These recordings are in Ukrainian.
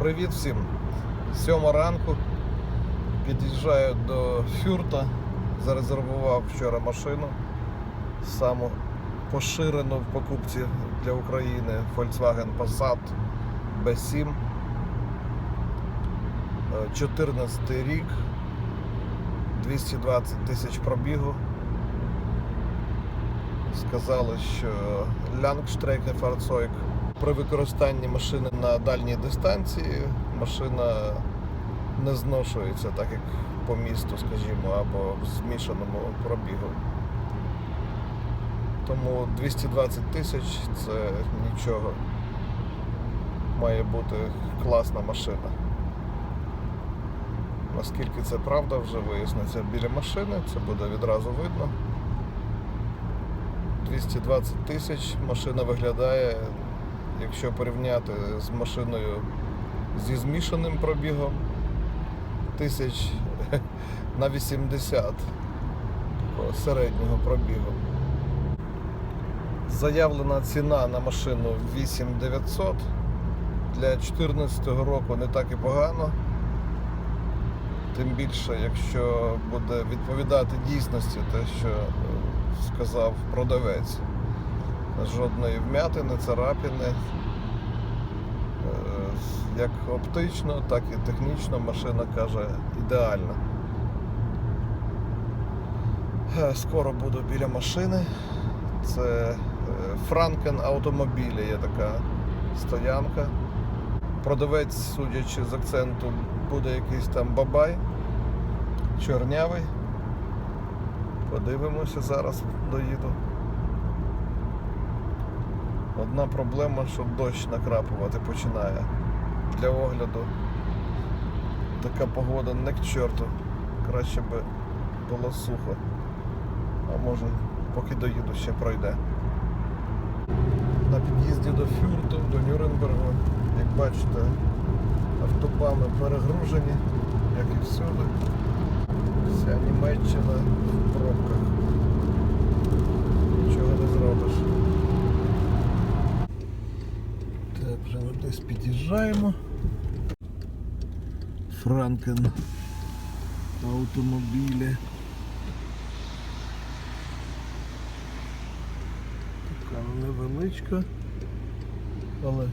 Привіт всім! Сьома ранку. Під'їжджаю до Фюрта. Зарезервував вчора машину. Саму поширену в покупці для України Volkswagen Passat B7. Е, 14 рік. 220 тисяч пробігу. Сказали, що Langstrecke Fahrzeug при використанні машини на дальній дистанції машина не зношується, так як по місту, скажімо, або в змішаному пробігу. Тому 220 тисяч це нічого. Має бути класна машина. Наскільки це правда, вже виясниться біля машини, це буде відразу видно. 220 тисяч машина виглядає, якщо порівняти з машиною зі змішаним пробігом, тисяч на 80 середнього пробігу. Заявлена ціна на машину 8900. Для 2014 року не так і погано. Тим більше, якщо буде відповідати дійсності те, що е, сказав продавець. Жодної вмятини, царапини. Е, Як оптично, так і технічно машина каже ідеальна. Е, Скоро буду біля машини. Це Франкен автомобілі є така стоянка. Продавець, судячи з акценту, буде якийсь там бабай, чорнявий. Подивимося, зараз доїду. Одна проблема, що дощ накрапувати починає. Для огляду така погода не к чорту. Краще би було сухо. А може поки доїду ще пройде. На під'їзді до Фюрту, до Нюрнбергу, як бачите, автобами перегружені, як і всюди. Вся Німеччина в пробках. Нічого не зробиш. Так, ми під'їжджаємо. Франкен автомобілі. Така невеличка, але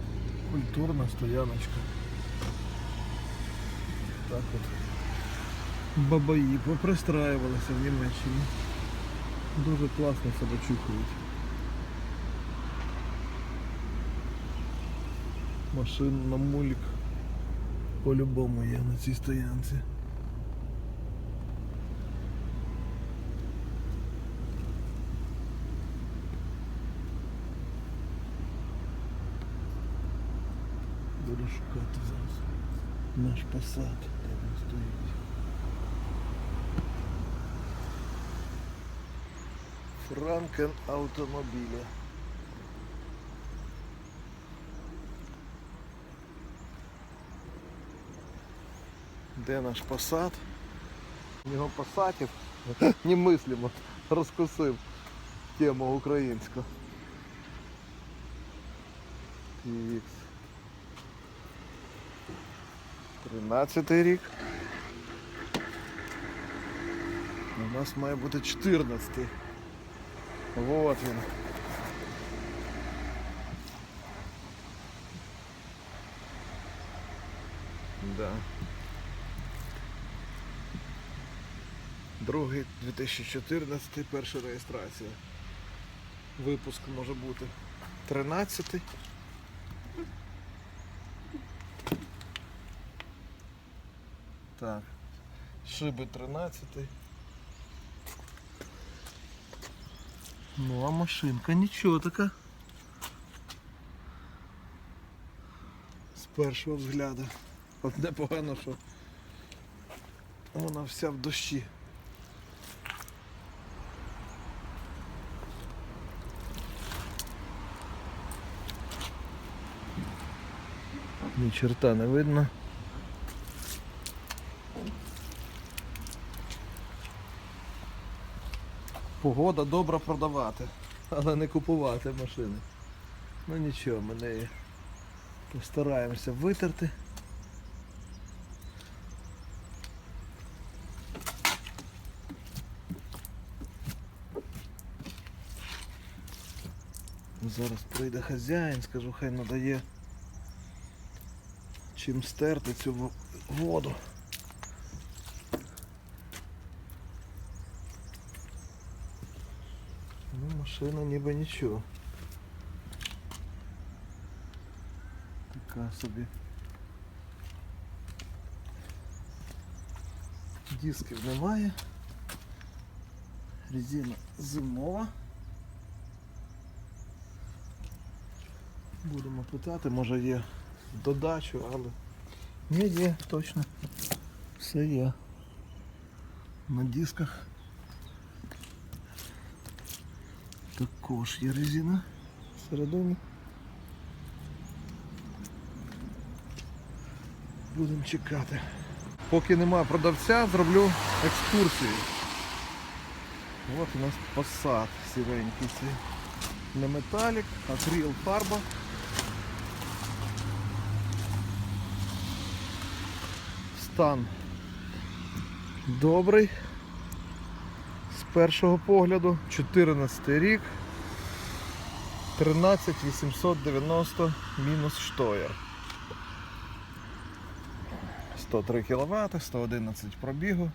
культурна стояночка. Так от. Бабаї попристраювалися в Німеччині. Дуже класно себе чухають. Машин на мулік по-любому є на цій стоянці. Буду шукати зараз наш посад, де він стоїть. Франкен автомобілі. Де наш посад? Його посадів немислимо розкусив тему українську. TX. 13 рік. У нас має бути 14. Вот він. Да. Другий 2014, перша реєстрація. Випуск може бути 13. Так. Шиби 13. Ну а машинка нічого така. З першого взгляду. Одне погано, що вона вся в дощі. ні черта не видно. Погода добра продавати, але не купувати машини. Ну нічого, ми неї постараємося витерти. Зараз прийде хазяїн, скажу, хай надає чим стерти цю воду. Ну, машина ніби нічого. Така собі. Дисків немає. Резина зимова. Будемо питати, може є додачу, але ні, є, точно. Все є. На дисках також є резина всередині. Будемо чекати. Поки нема продавця, зроблю екскурсію. От у нас посад сіренький. Не металік, акрил фарба. Стан добрий. З першого погляду. 14 рік. 13890 мінус штоєр. 103 кВт, 111 пробігу.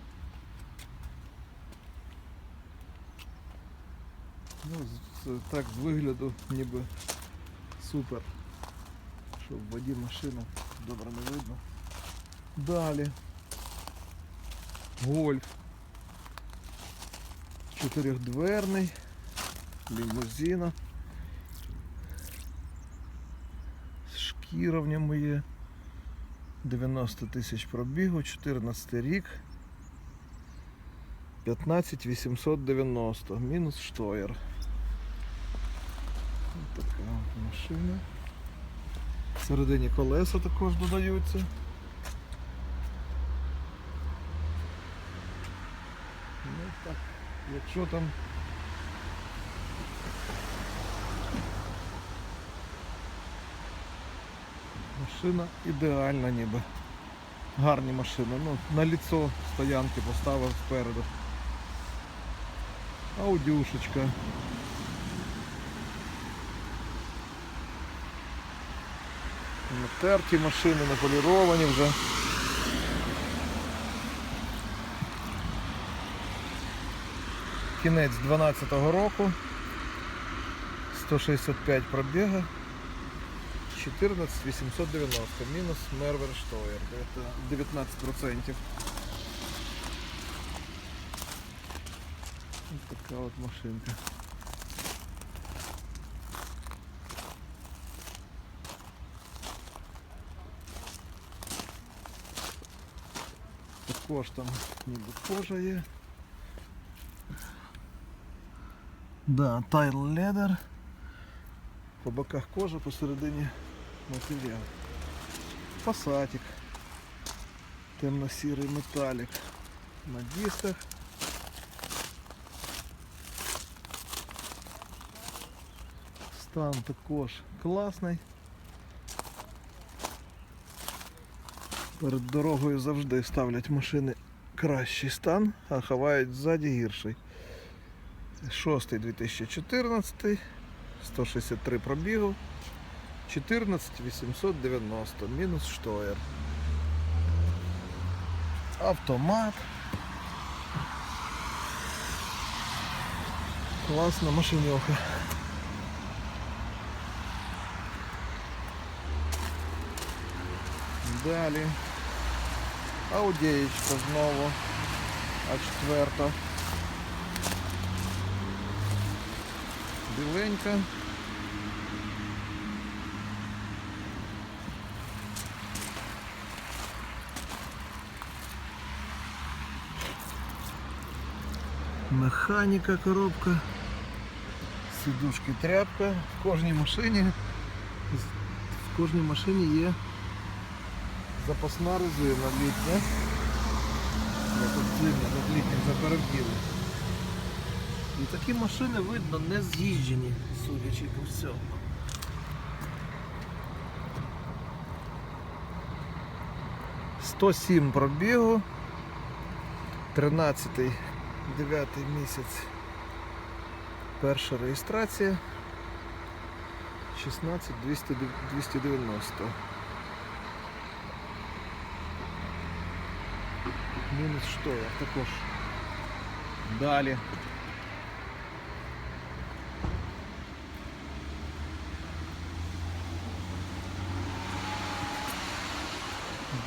Ну, з- так з вигляду ніби супер. Що в воді машина добре не видно. Далі. Гольф. Чотирьохдверний. Лімузина. Шкіра в ньому є. 90 тисяч пробігу, 14 рік. 15 890, мінус штоєр. Ось така машина. Всередині колеса також додаються. Ну так, якщо там машина ідеальна ніби. Гарні машини. Ну, на ліцо стоянки поставив спереду. Аудюшечка. Натерті машини, наполіровані вже. Кінець 12-го року. 165 пробіга. 14 890 мінус Мервер Штоєр. Це 19%. Ось така от машинка. Також там ніби кожа є. Да, тайл ледер. По боках кожа, посередині матеріал. Пасатик. Темно-сірий металік. На дисках. Стан також класний. Перед дорогою завжди ставлять машини кращий стан, а ховають ззаді гірший. 6 2014, 163 пробігу, 14 890, мінус штоєр. Автомат. Класна машиньоха. Далі. Аудієчка знову. А четверта. Біленька. Механіка коробка. Сидушки тряпка. В кожній машині. В кожній машині є запасна резина літня. Я тут зимня, тут літня запереділи. І такі машини видно не з'їжджені, судячи по всьому. Сто сім пробігу. 13 9 місяць. Перша реєстрація. 16 200, 290. Мінус штоя також. Далі.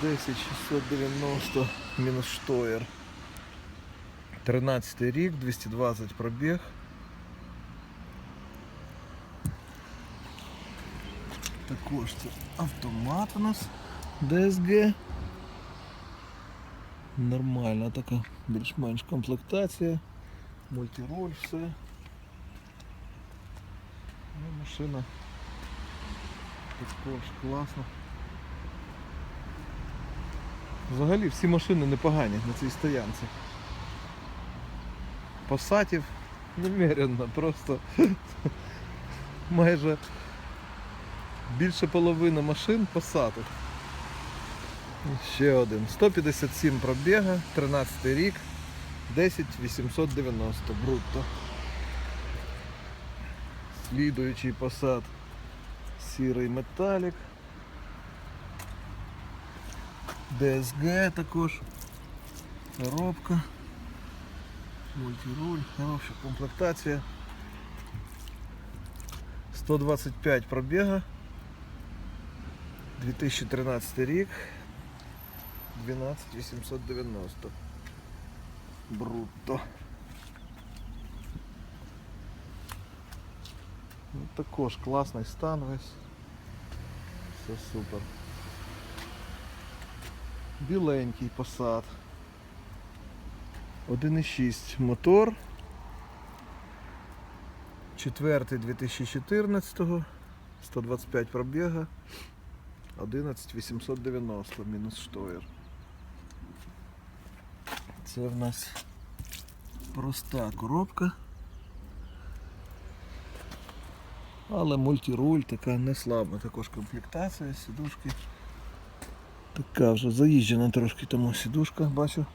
Десять 690 мінус штоєр. 13 рік, 220 пробіг. Також це автомат у нас DSG. Нормальна така більш-менш комплектація. Мультироль, все. Ну, машина також класна. Взагалі всі машини непогані на цій стоянці. Посатів немерено, просто майже більше половини машин посадок. Ще один. 157 пробіга, 13 рік, 10 890 брутто. Слідуючий посад. Сірий металік. ДСГ також. Коробка. Мультируль, хороша комплектація. 125 пробіга. 2013 рік. 12890 брутто. Ну, також класний стан весь. Все супер. Біленький посад. 1,6 мотор. Четвертий 2014, 125 пробіга, 11890 мінус штоєр. Це в нас проста коробка. Але мультируль така не слаба, також комплектація, сідушки. Така вже заїжджена трошки тому сідушка, бачу,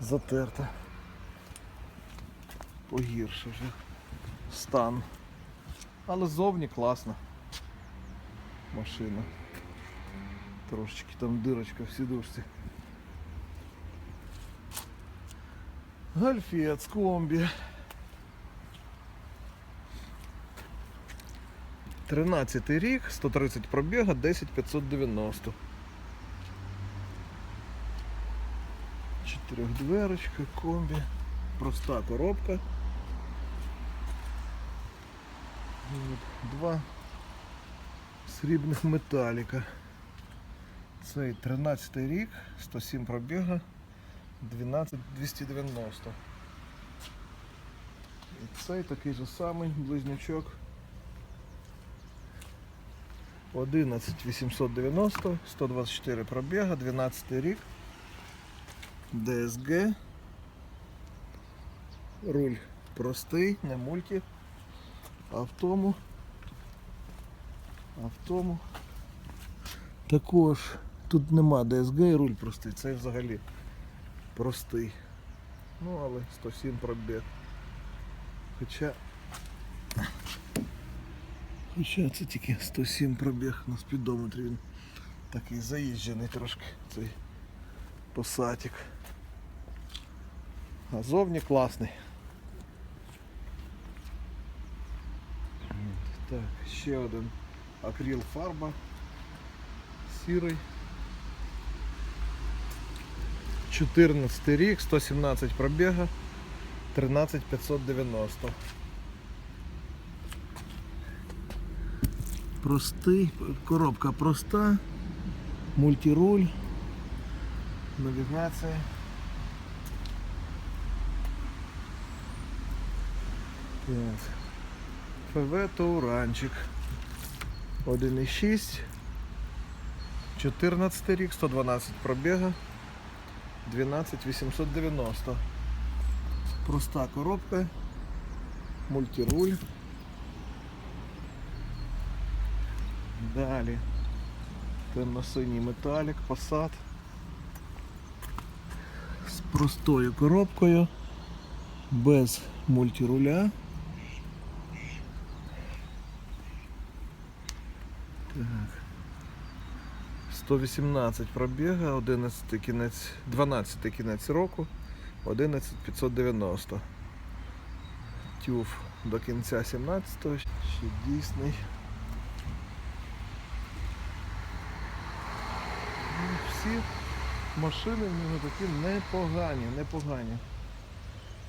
затерта. Погірше вже стан. Але ззовні класна машина. Трошечки там дирочка в сідушці. Гольфец, комбі. 13 рік, 130 пробіга, 10 590. Чотирьохдверочка, комбі, проста коробка. Два срібних металіка. Цей 13 рік, 107 пробіга, 12 290. І цей такий же самий близнючок. 11 890, 124 пробіга, 12 рік. DSG. Руль простий, не мульті. А в тому. А в тому. Також тут нема DSG і руль простий, це взагалі простий. Ну, але 107 пробіг. Хоча. Хоча це тільки 107 пробіг на спідометрі він такий заїжджений трошки цей посатик. А зовні класний. Так, ще один акрил фарба. Сірий. 14 рік, 117 пробіга, 13590. Простий, коробка проста, мультируль, навігація. Так. ФВ Тауранчик. 1,6. 14 рік, 112 пробіга. 12 890. Проста коробка. Мультируль. Далі. Темно-синій металік, посад. З простою коробкою. Без мультируля. 118 пробіга, 11 кінець, 12 кінець року, 11 590. Тюф до кінця 17-го, ще дійсний. Ну, Всі машини в нього такі непогані, непогані.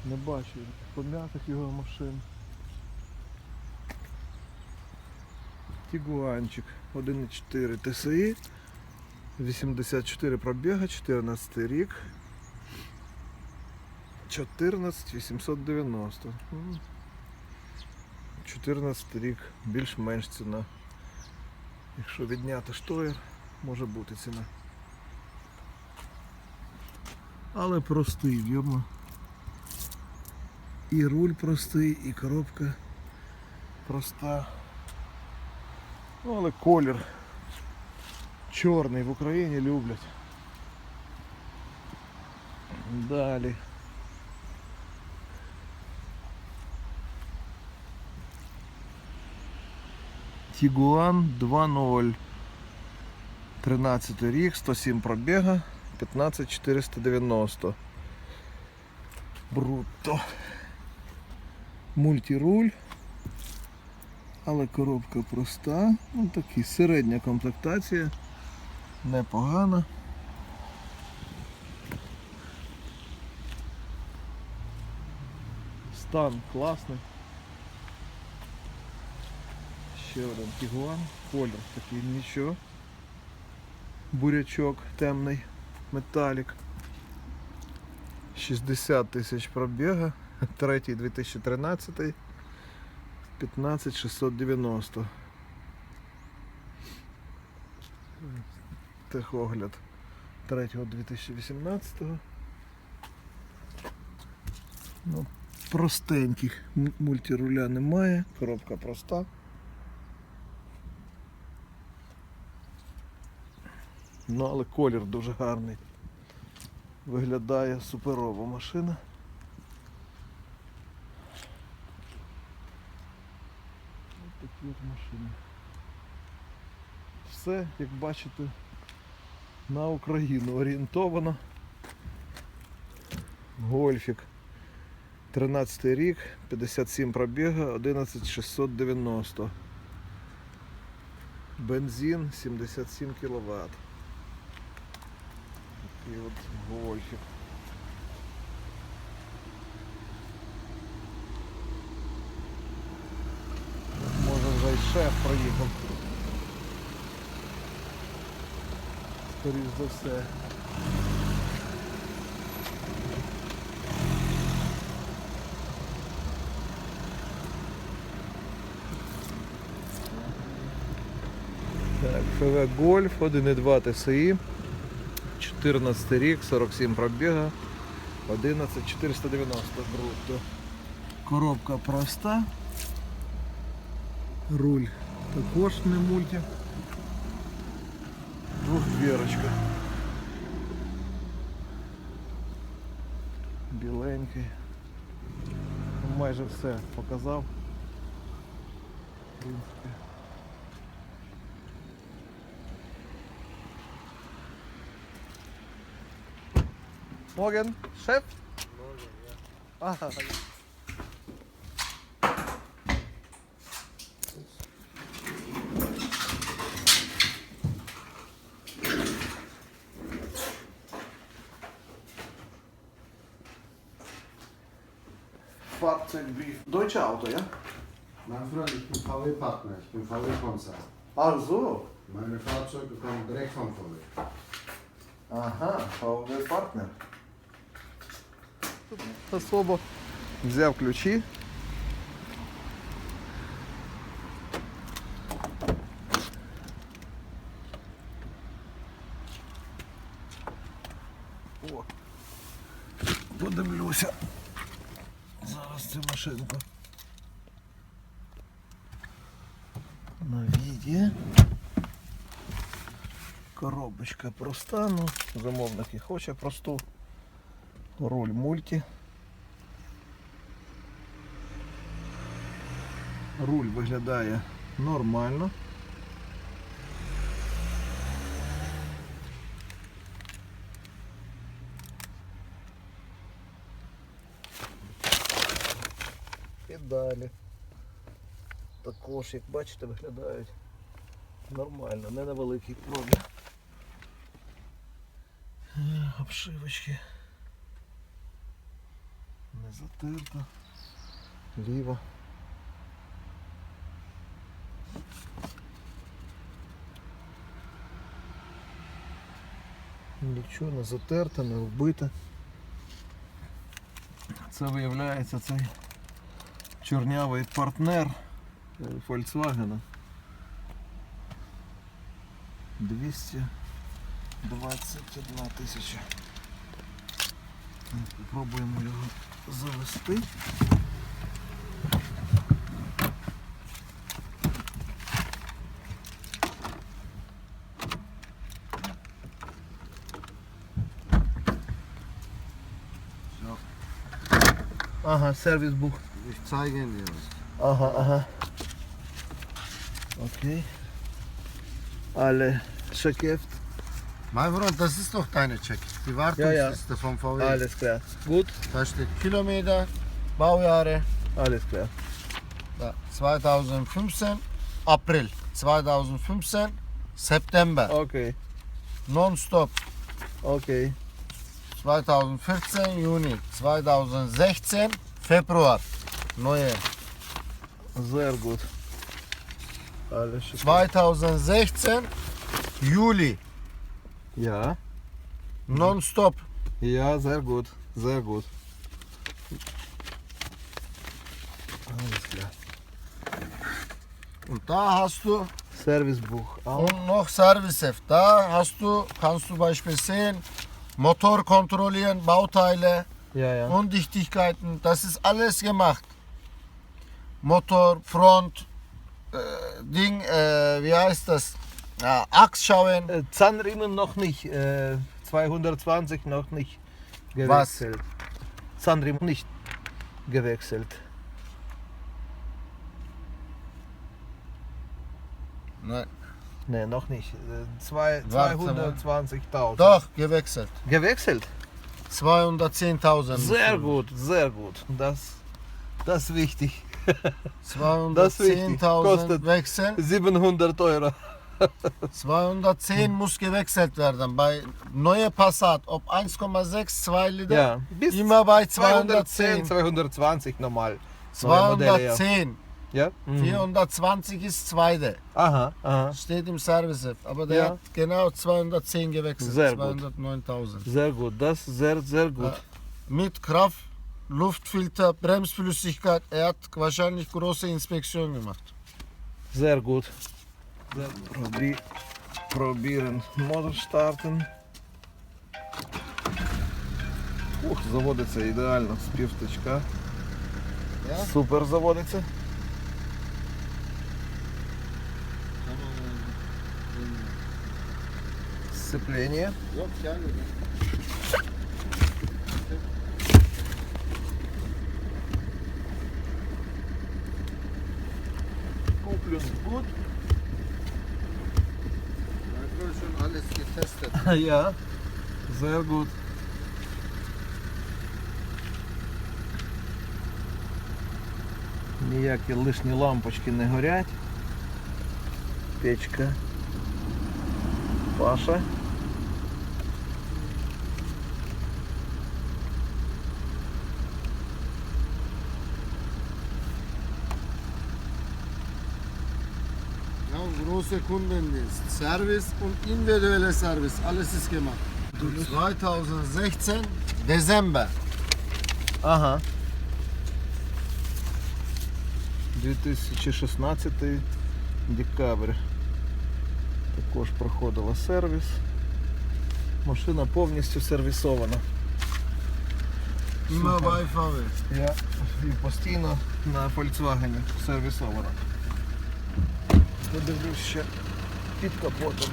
Не бачу пом'ятих його машин. Тігуанчик 1.4 TSI, 84 пробіга, 14 рік. 14 890. М. 14 рік, більш-менш ціна. Якщо відняти штоєр, може бути ціна. Але простий, вірно. І руль простий, і коробка проста. Ну, але колір чорний в Україні люблять. Далі. Тігуан 2.0. 13 рік, 107 пробіга, 15490. Брутто. Мультируль. Але коробка проста. Ну такі середня комплектація. Непогана. Стан класний. Ще один тігуан. Колір такий нічого. Бурячок темний, металік. 60 тисяч пробіга. Третій 2013. 15690. Техогляд третього 2018. Ну, простеньких мультируля немає, коробка проста. Ну, але колір дуже гарний. Виглядає суперова машина. Ось машини. Все, як бачите, на Україну орієнтовано. Гольфік. 13 рік, 57 пробіга, 11690. Бензин 77 кВт. Такий от гольфік. Може вже й шеф проїхав. Скоріш за все. Так, ФВ Гольф 1.2 TSI. 14 рік, 47 пробіга, 11 490 брутто. Коробка проста. Руль також не мульті. Двохдвірочка. Біленький. Ну, Майже все показав. В принципі. Morgen, Chef? Ah, Fahrzeugbrief. Deutsche Auto, ja? Mein Freund, ich bin VW-Partner, ich bin VW-Konzern. Ach so. Meine Fahrzeuge kommen direkt von VW. Ага, VW партнер. Особо. Взяв ключі. Така проста, ну, замовник і хоче просту. Руль мульті. Руль виглядає нормально. І далі Також, як бачите, виглядають нормально, не на великий пробіг обшивочки. Не затерто Ліво. Нічого не затерте, не вбите. Це виявляється цей чорнявий партнер Volkswagen 200 21 тисячі. Попробуємо його завести. Ага, сервіс був. Ага, ага. Окей. Але шакефт. Mein Freund, das ist doch deine Check. Die Ja, Wartungsliste vom VW. Alles klar. Gut. Da steht Kilometer, Baujahre, Alles klar. da, 2015, April 2015, September, Okay. nonstop Okay. 2014, Juni 2016, Februar, neue. Sehr gut. Alles Schakeft. 2016, Juli, Ja. nonstop. Ja, sehr gut. Sehr gut. Alles klar. Und da hast du Servicebuch auch. Und noch Service. Da hast du, kannst du Beispiel sehen, Motor kontrollieren, Bauteile, Ja, ja. Undichtigkeiten, das ist alles gemacht. Motor, Front, äh, Ding, äh, wie heißt das? Ja, Achs schauen. Äh, Zahnriemen noch nicht. Äh, 220 noch nicht Was? gewechselt. Zahnriemen nicht gewechselt. Nein. Ne, noch nicht. Äh, zwei- Warte mal. 220.000. Doch, gewechselt. Gewechselt? 210.000. Sehr gut, sehr gut. Das, das ist wichtig. Das ist wichtig. 210.000 Kostet- wechseln. 700 Euro. 210 muss gewechselt werden. Bei neue Passat, ob 1,6, 2 Liter, Ja, bis immer bei 210, 210. 220 normal. Neue Modelle, ja. 210. Ja? Mhm. 420 ist zweite. Aha, aha. Steht im Service. Aber der Ja. hat genau 210 gewechselt. Sehr gut. 209.000. Sehr gut, das ist sehr, sehr gut. Ja. Mit Kraft, Luftfilter, Bremsflüssigkeit. Er hat wahrscheinlich große Inspektion gemacht. Sehr gut. Probi probieren мотор starten. Ух, заводиться ідеально з півточка. Ja? Супер заводиться. Сцепление. Куплен gut. Schon alles getestet. Ja, sehr gut. Ніякі лишні лампочки не горять. Печка. Паша. Ja, große Kundendienst. Service und individuelle Service. Alles ist gemacht. 2016 Dezember. Ага. 2016 декабрь. Також проходила сервіс. Машина повністю сервісована. Super. bei VW. Я і постійно на Volkswagen сервісована. Подивлюсь ще під капотом.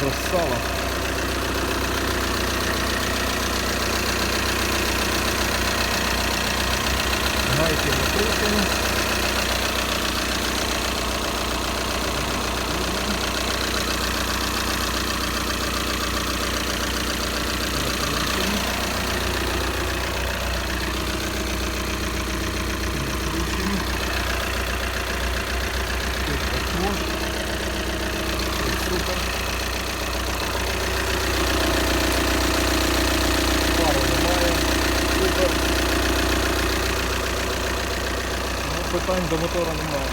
Красава. Питань до мотора немає.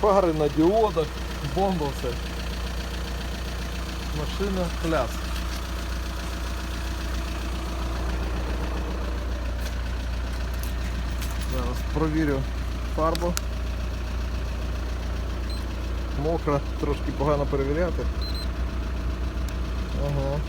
Фари на діодах, бомба все. Машина кляс. Зараз провірю фарбу. Мокра, трошки погано перевіряти. Ага.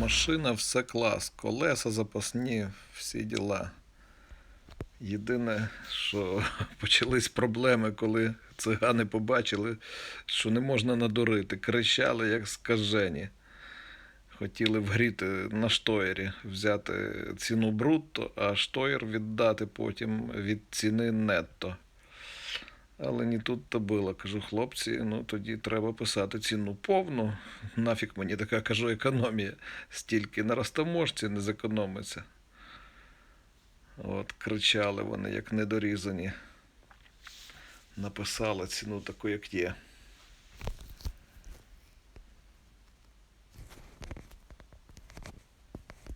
Машина все клас, колеса запасні, всі діла. Єдине, що почались проблеми, коли цигани побачили, що не можна надурити. Кричали, як скажені. Хотіли вгріти на штоєрі, взяти ціну брутто, а штоєр віддати потім від ціни нетто. Але не тут то було. Кажу, хлопці, ну тоді треба писати ціну повну. Нафіг мені така кажу економія. Стільки на розтаможці не зекономиться. От кричали вони, як недорізані. Написали ціну таку, як є.